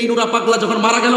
এই নুরা পাগলা যখন মারা গেল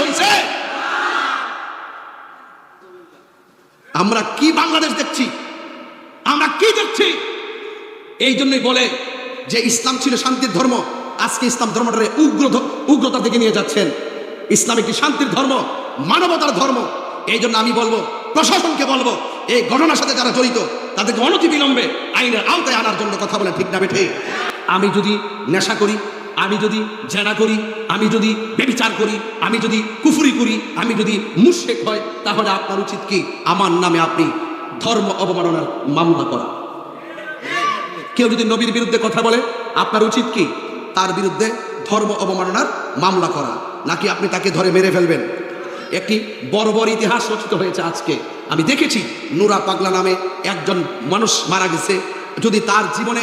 হয়েছে? আমরা কি বাংলাদেশ দেখছি? আমরা কি দেখছি? এই জন্যই বলে যে ইসলাম ছিল শান্তির ধর্ম, আজকে ইসলাম ধর্মটারে উগ্র উগ্রতার দিকে নিয়ে যাচ্ছেন। ইসলাম একটি শান্তির ধর্ম, মানবতার ধর্ম। এই জন্য আমি বলব, প্রশাসনকে বলব, এই ঘটনার সাথে যারা জড়িত, তাদেরকে অনতি বিলম্বে আইনের আওতায় আনার জন্য কথা বলে ঠিক না বেঠে। আমি যদি নেশা করি আমি যদি জেনা করি, আমি যদি বেবিচার করি, আমি যদি কুফুরি করি, আমি যদি মুশেক হয় তাহলে আপনার উচিত কি? আমার নামে আপনি ধর্ম অবমাননার মামলা করা। কেউ যদি নবীর বিরুদ্ধে কথা বলে, আপনার উচিত কি? তার বিরুদ্ধে ধর্ম অবমাননার মামলা করা। নাকি আপনি তাকে ধরে মেরে ফেলবেন? একটি বড় বড় ইতিহাস রচিত হয়েছে আজকে। আমি দেখেছি, নুরা পাগলা নামে একজন মানুষ মারা গেছে। যদি তার জীবনে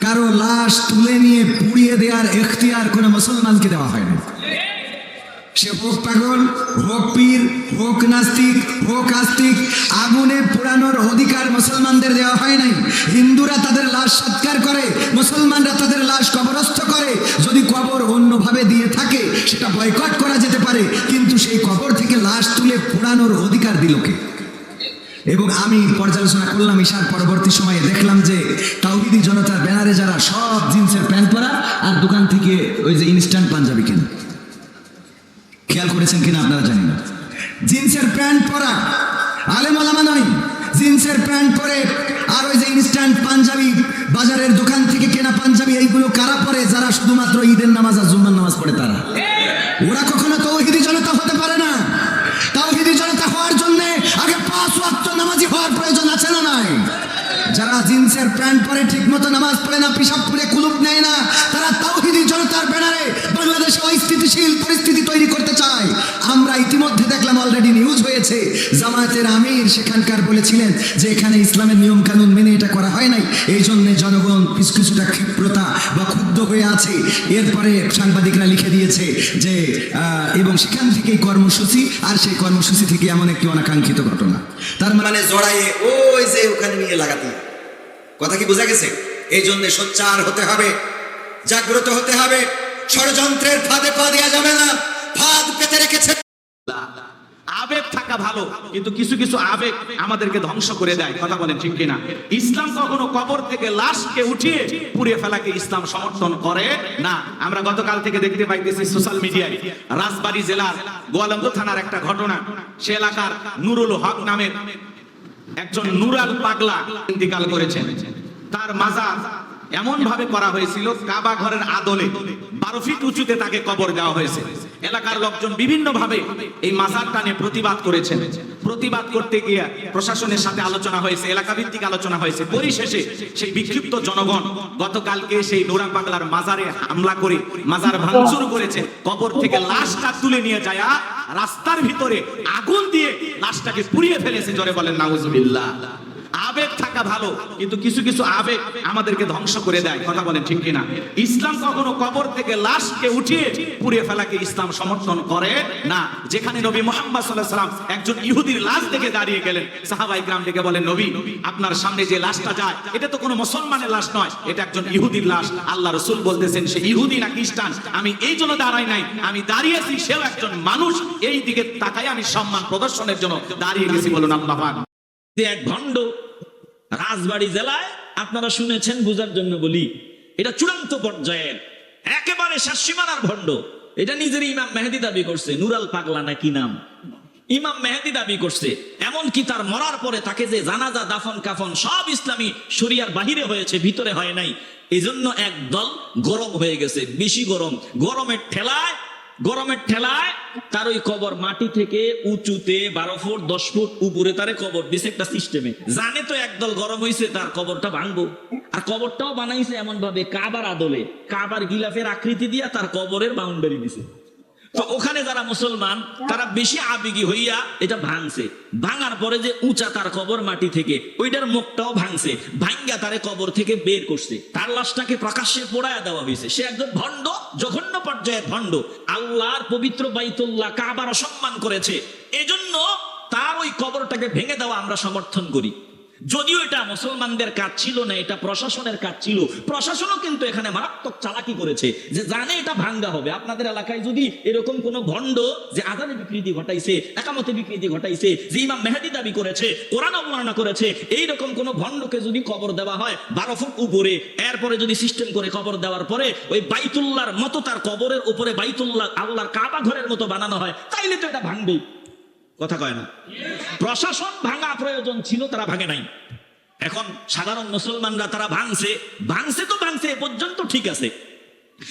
কারও লাশ তুলে নিয়ে পুড়িয়ে দেওয়ার এখতিয়ার কোনো মুসলমানকে দেওয়া হয়নি। সে হোক পাগল, হোক পীর, হোক নাস্তিক, হোক আস্তিক, আগুনে পোড়ানোর অধিকার মুসলমানদের দেওয়া হয় নাই। হিন্দুরা তাদের লাশ সৎকার করে, মুসলমানরা এবং আমি পর্যালোচনা করলাম ঈশার পরবর্তী সময়ে। দেখলাম যে তাওহিদি জনতার ব্যানারে যারা সব জিন্সের প্যান্ট পরা, আর দোকান থেকে ওই যে ইনস্ট্যান্ট পাঞ্জাবি কেন। খেয়াল করেছেন কিনা আপনারা জানেন জিন্সের প্যান্ট পরা আলেমালামা নয় জিন্সের প্যান্ট পরে, আর ওই যে ইনস্ট্যান্ট পাঞ্জাবি, বাজারের দোকান থেকে কেনা পাঞ্জাবি, এইগুলো কারা পরে? যারা শুধুমাত্র ঈদের নামাজ আর জুম্মার নামাজ পড়ে তারা। ওরা কখনো তৌহিদি যারা জিন্সের প্যান্ট পরে ঠিক মতো নামাজ পড়ে না পিসাব পরে কুলুপ নেয় না, তারা তাওহিদি জনতার ব্যানারে বাংলাদেশে অস্থিতিশীল পরিস্থিতি তৈরি করতে চায়। আমরা ইতিমধ্যে দেখলাম অলরেডি নিউজ হয়েছে, জামায়াতের আমির সেখানকার বলেছিলেন যে এখানে ইসলামের নিয়ম কানুন মেনে এটা করা হয় নাই এই জন্য জনগণ কিছু কিছুটা ক্ষিপ্রতা বা ক্ষুব্ধ হয়ে আছে। এরপরে সাংবাদিকরা লিখে দিয়েছে যে এবং সেখান থেকেই কর্মসূচি, আর সেই কর্মসূচি থেকে এমন একটি অনাকাঙ্ক্ষিত ঘটনা। তার মানে জড়াইয়ে ওই যে ওখানে নিয়ে লাগাতে। কথা কি বোঝা গেছে? এই জন্য সোচ্চার হতে হবে, জাগ্রত হতে হবে। ষড়যন্ত্রের ফাঁদে পা দেওয়া যাবে না। ফাঁদ পেতে রেখেছে। আবেগ থাকা ভালো, কিন্তু কিছু কিছু আবেগ আমাদেরকে ধ্বংস করে দেয়। কথা বলেন ঠিক কিনা? ইসলাম কখনো কবর থেকে লাশকে উঠিয়ে পুড়িয়ে ফেলাকে ইসলাম সমর্থন করে না। আমরা গতকাল থেকে দেখতে পাইতেছি সোশ্যাল মিডিয়ায় রাজবাড়ী জেলার গোয়ালন্দ থানার একটা ঘটনা। সে এলাকার নুরুল হক নামের একজন নুরাল পাগলা ইন্তিকাল করেছেন। তার মাজার এমন ভাবে করা হয়েছিল, কাবা ঘরের আদলে, বারো ফিট উঁচুতে তাকে কবর দেওয়া হয়েছে। এলাকার লোকজন বিভিন্ন ভাবে এই মাজারটা নিয়ে প্রতিবাদ করেছেন। প্রতিবাদ করতে গিয়ে প্রশাসনের সাথে আলোচনা হয়েছে এলাকা ভিত্তিক আলোচনা হয়েছে। পরিশেষে সেই বিক্ষিপ্ত জনগণ গতকালকে সেই নোরা পাগলার মাজারে হামলা করে, মাজার ভাঙচুর করেছে। কবর থেকে লাশটা তুলে নিয়ে যায় রাস্তার ভিতরে আগুন দিয়ে লাশটাকে পুড়িয়ে ফেলেছে, জোরে বলেন, নাউজুবিল্লাহ। আবেগ থাকা ভালো, কিন্তু কিছু কিছু আবেগ আমাদেরকে ধ্বংস করে দেয়। কথা বলেন ঠিক কিনা? ইসলাম কখনো কবর থেকে লাশকে উঠিয়ে পুড়িয়ে ফেলাকে ইসলাম সমর্থন করে না। যেখানে নবী মোহাম্মদ সাল্লাহ সাল্লাম একজন ইহুদির লাশ দেখে দাঁড়িয়ে গেলেন। সাহাবাই গ্রাম থেকে বলেন, নবী, আপনার সামনে যে লাশটা যায়, এটা তো কোনো মুসলমানের লাশ নয়, এটা একজন ইহুদির লাশ। আল্লাহ রসুল বলতেছেন, সে ইহুদি না খ্রিস্টান? আমি এই জন্য দাঁড়াই নাই, আমি দাঁড়িয়েছি সেও একজন মানুষ। এই দিকে তাকাই আমি সম্মান প্রদর্শনের জন্য দাঁড়িয়ে গেছি বলুন, আল্লাহ। এক ভণ্ড রাজবাড়ী জেলায় আপনারা শুনেছেন, বুঝার জন্য বলি, এটা চূড়ান্ত পর্যায়ের একেবারে শাসীমানার ভণ্ড। এটা নিজের ইমাম মেহেদি দাবি করছে, নুরাল পাগলা না কি নাম? ইমাম মেহেদি দাবি করছে, এমনকি তার মরার পরে তাকে যে জানাজা, দাফন, কাফন সব ইসলামী শরিয়ার বাহিরে হয়েছে, ভিতরে হয় নাই। এই জন্য একদল গরম হয়ে গেছে, বেশি গরম। গরমের ঠেলায় গরমের ঠেলায় তার ওই কবর মাটি থেকে উঁচুতে বারো ফুট, দশ ফুট উপরে তারে কবর দিছে একটা সিস্টেমে জানে তো একদল গরম হয়েছে তার কবরটা ভাঙবো। আর কবরটাও বানাইছে এমন ভাবে কাবার আদলে। কাবার গিলাফের আকৃতি দিয়া তার কবরের বাউন্ডারি দিছে। তো ওখানে যারা মুসলমান, তারা বেশি আবেগী হইয়া এটা ভাঙছে। ভাঙার পরে যে উঁচা তার কবর মাটি থেকে, ওইটার মুখটাও ভাঙছে, ভাঙ্গা তারে কবর থেকে বের করছে। তার লাশটাকে প্রকাশ্যে পোড়ায় দেওয়া হয়েছে। সে একজন ভণ্ড, জঘন্য পর্যায়ের ভণ্ড। আল্লাহর পবিত্র বাইতুল্লাহ কাবার অসম্মান করেছে। এজন্য তার ওই কবরটাকে ভেঙে দেওয়া আমরা সমর্থন করি। যদিও এটা মুসলমানদের কাজ ছিল না, এটা প্রশাসনের কাজ ছিল। প্রশাসনও কিন্তু এখানে মারাত্মক চালাকি করেছে যে জানে এটা ভাঙ্গা হবে। আপনাদের এলাকায় যদি এরকম কোন ভণ্ড যে আদানে বিকৃতি ঘটাইছে, একামতে বিকৃতি ঘটাইছে, যে ইমাম মেহাদি দাবি করেছে, কোরআন অবমাননা করেছে, এইরকম কোন ভণ্ডকে যদি কবর দেওয়া হয় বারো ফুট উপরে, এরপরে যদি সিস্টেম করে কবর দেওয়ার পরে ওই বাইতুল্লাহর মতো তার কবরের উপরে বাইতুল্লাহ, আল্লাহর কাবা ঘরের মতো বানানো হয়, তাইলে তো এটা ভাঙবেই। কথা কয় না। প্রশাসন ভাঙা প্রয়োজন ছিল, তারা ভাঙে নাই। এখন সাধারণ মুসলমানরা তারা ভাঙছে ভাঙছে তো ভাঙছে, এ পর্যন্ত ঠিক আছে।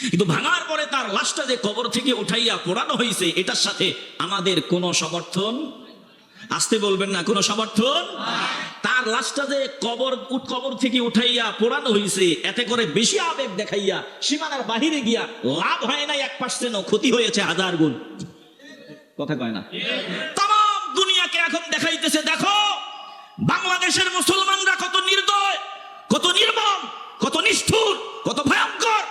কিন্তু ভাঙার পরে তার লাশটা যে কবর থেকে উঠাইয়া পোড়ানো হয়েছে এটার সাথে আমাদের কোনো সমর্থন? আসতে বলবেন না, কোনো সমর্থন? তার লাশটা যে কবর কবর থেকে উঠাইয়া পোড়ানো হয়েছে এতে করে বেশি আবেগ দেখাইয়া সীমানার বাহিরে গিয়া লাভ হয় নাই, এক পার্সেন্টও ক্ষতি হয়েছে হাজার গুণ। কথা কয় না। দুনিয়াকে এখন দেখাইতেছে, দেখো। বাংলাদেশের মুসলমানরা কত নির্দয়, কত নির্মম, কত নিষ্ঠুর, কত ভয়ঙ্কর।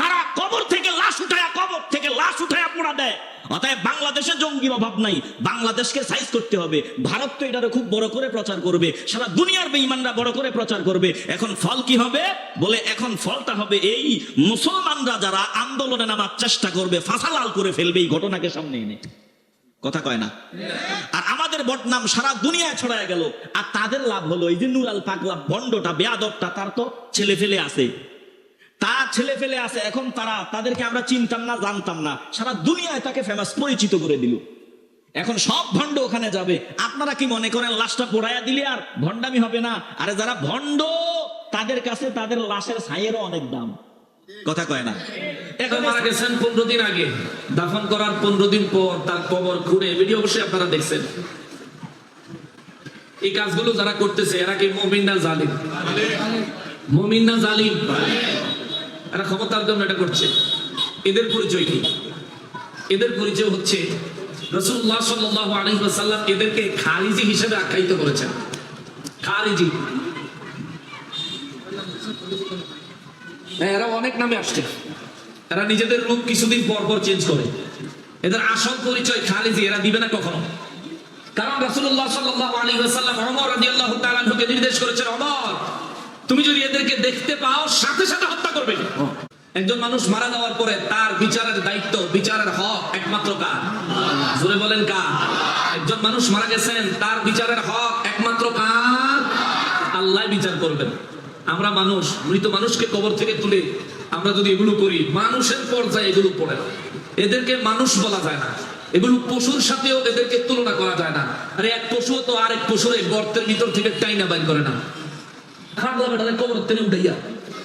তারা কবর থেকে লাশ উঠায়া, কবর থেকে লাশ উঠায়া পোড়া দেয়। অতএব বাংলাদেশে জঙ্গির অভাব নাই, বাংলাদেশকে সাইজ করতে হবে। ভারত তো এটারে খুব বড় করে প্রচার করবে, সারা দুনিয়ার বেঈমানরা বড় করে প্রচার করবে। এখন ফল কি হবে? বলে, এখন ফলটা হবে এই, মুসলমানরা যারা আন্দোলনে নামার চেষ্টা করবে, ফাঁসালাল করে ফেলবে এই ঘটনাকে সামনে এনে। কথা কয় না? আর আমাদের বদনাম সারা দুনিয়ায় ছড়ায় গেল। আর তাদের লাভ হলো এই যে নুরাল পাগলা বন্ডটা বেয়াদবটা, তার তো ছেলে ফেলে আছে। তার ছেলে ফেলে আছে, এখন তারা তাদেরকে আমরা চিনতাম না, জানতাম না। সারা দুনিয়ায় তাকে ফেমাস পরিচিত করে দিল। এখন সব ভণ্ড ওখানে যাবে। আপনারা কি মনে করেন, লাশটা পোড়াইয়া দিলে আর ভণ্ডামি হবে না? আরে যারা ভণ্ড, তাদের কাছে তাদের লাশের ছাইয়েরও অনেক দাম। কথা কয় না। এখন মারা গেছেন পনেরো দিন আগে। দাফন করার পনেরো দিন পর তার কবর খুঁড়ে ভিডিও অবশ্যই আপনারা দেখছেন। এই কাজগুলো যারা করতেছে, এরা কি মমিন না জালিম? মমিন না জালিম? এরা ক্ষমতার জন্য এটা করছে। এদের পরিচয় কি? এদের পরিচয় হচ্ছে রসুল্লাহ সাল্লাহ আলহিহাসাল্লাম এদেরকে খারিজি হিসেবে আখ্যায়িত করেছেন। খারিজি। এরা অনেক নামে আসছে। এরা নিজেদের রূপ কিছুদিন পর পর চেঞ্জ করে। এদের আসল পরিচয় খালিজি এরা দিবে না কখনো। কারণ রাসূলুল্লাহ সাল্লাল্লাহু আলাইহি ওয়াসাল্লাম ওমর রাদিয়াল্লাহু তাআলা নির্দেশ করেছেন ওমর তুমি যদি এদেরকে দেখতে পাও সাথে সাথে হত্যা করবে। একজন মানুষ মারা যাওয়ার পরে তার বিচারের দায়িত্ব বিচারের হক একমাত্র কার? জোরে বলেন কার? একজন মানুষ মারা গেছেন তার বিচারের হক একমাত্র কার? আল্লাহ বিচার করবেন। আমরা মানুষ, মৃত মানুষকে কবর থেকে তুলে আমরা যদি এগুলো করি, মানুষের পর্যায়ে এগুলো পড়ে না। এদেরকে মানুষ বলা যায় না। এগুলো পশুর সাথেও এদেরকে তুলনা করা যায় না। আরে এক পশু তো আরেক পশুর এই গর্তের ভিতর থেকে টাইনা বাইর করে না। কবর টেনে উঠাইয়া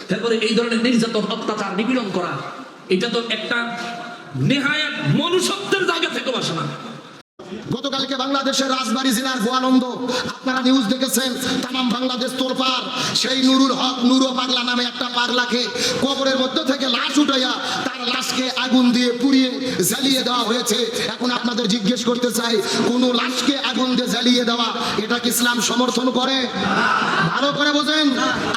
তারপরে এই ধরনের নির্যাতন, অত্যাচার, নিপীড়ন করা, এটা তো একটা নেহায়াত মনুষ্যত্বের জায়গা থেকে বাসা না। গতকালকে বাংলাদেশের রাজবাড়ী জেলার গোয়ানন্দ আপনারা নিউজ দেখেছেন, তামাম বাংলাদেশ তোলপার সেই নুরুল হক নুরো পাগলা নামে একটা পাগলাকে কবরের মধ্যে থেকে লাশ উঠাইয়া তার লাশকে আগুন দিয়ে পুড়িয়ে জ্বালিয়ে দেওয়া হয়েছে। এখন আপনাদের জিজ্ঞেস করতে চাই, কোন লাশকে আগুন দিয়ে জ্বালিয়ে দেওয়া, এটা কি ইসলাম সমর্থন করে? ভালো করে বোঝেন।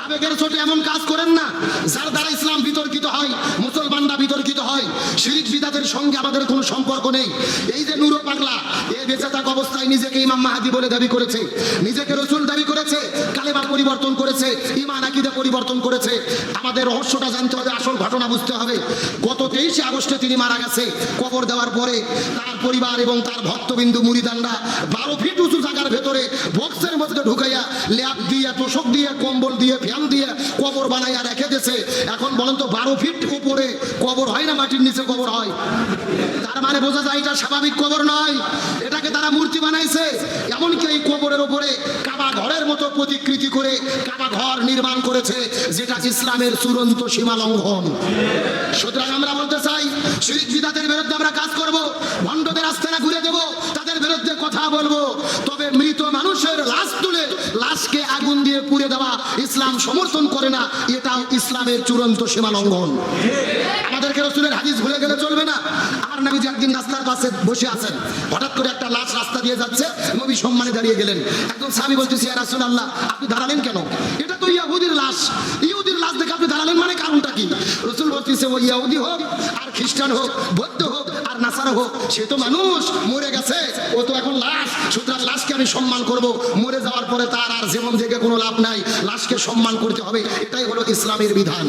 আবেগের চোটে এমন কাজ করেন না, যার দ্বারা ইসলাম বিতর্কিত হয়, মুসলমানরা বিতর্কিত হয় শিরিক বিদাতের সঙ্গে আমাদের কোনো সম্পর্ক নেই। এই যে নুরো পাগলা, এ বেঁচে অবস্থায় নিজেকে ইমাম মাহাদি বলে দাবি করেছে, নিজেকে রসুল দাবি করেছে কালেমা পরিবর্তন করেছে, ইমান আকিদে পরিবর্তন করেছে। আমাদের রহস্যটা জানতে হবে, আসল ঘটনা বুঝতে হবে। গত তেইশে আগস্টে তিনি মারা গেছে, কবর দেওয়ার পরে তার পরিবার এবং তার ভক্তবিন্দু মুড়িদানরা বারো ফিট উঁচু জায়গার ভেতরে বক্সের মধ্যে ঢুকাইয়া ল্যাপ দিয়ে, তোষক দিয়ে, কম্বল দিয়ে, ফ্যান দিয়ে কবর বানাইয়া রেখে দিয়েছে। এখন বলেন তো, বারো ফিট উপরে কবর হয় না, মাটির নিচে কবর হয়? তার মানে বোঝা যায় এটা স্বাভাবিক কবর নয়। এটাকে তারা মূর্তি বানাইছে। এমনকি এই কবরের উপরে কাবা ঘরের মতো প্রতিকৃতি করে কাবা ঘর নির্মাণ করেছে, যেটা ইসলামের চূড়ান্ত সীমা লঙ্ঘন। সুতরাং আমরা বলতে চাই, শিরিক বিদাতের বিরুদ্ধে আমরা কাজ করব, ভণ্ডদের আস্থানা ঘুরে দেব, তাদের বিরুদ্ধে কথা বলব। মানুষের লাশ তুলে লাশকে আগুন দিয়ে পুড়ে দেওয়া ইসলাম সমর্থন করে না, এটাও ইসলামের চূড়ান্ত সীমা লঙ্ঘন আমাদেরকে রসুলের হাদিস ভুলে গেলে চলবে না। একদিন রাস্তার পাশে বসে আছেন, হঠাৎ করে একটা লাশ রাস্তা দিয়ে যাচ্ছে, নবী সম্মানে দাঁড়িয়ে গেলেন। একজন স্বামী রাসুল আল্লাহ আপনি দাঁড়ালেন কেন? এটা তো ইয়াহুদির লাশ। ইহুদির লাশ দেখে আপনি দাঁড়ালেন মানে কারণটা কি? রসুল বলতেছে, ও ইয়াহুদি হোক, আর খ্রিস্টান হোক, বৌদ্ধ হোক, আর নাসারা হোক, সে তো মানুষ, মরে গেছে, ও তো এখন লাশ, সুতরাং লাশকে আমি সম্মান করব। মরে যাওয়ার পরে তার আর জীবন থেকে কোনো লাভ নাই, লাশকে সম্মান করতে হবে, এটাই হলো ইসলামের বিধান।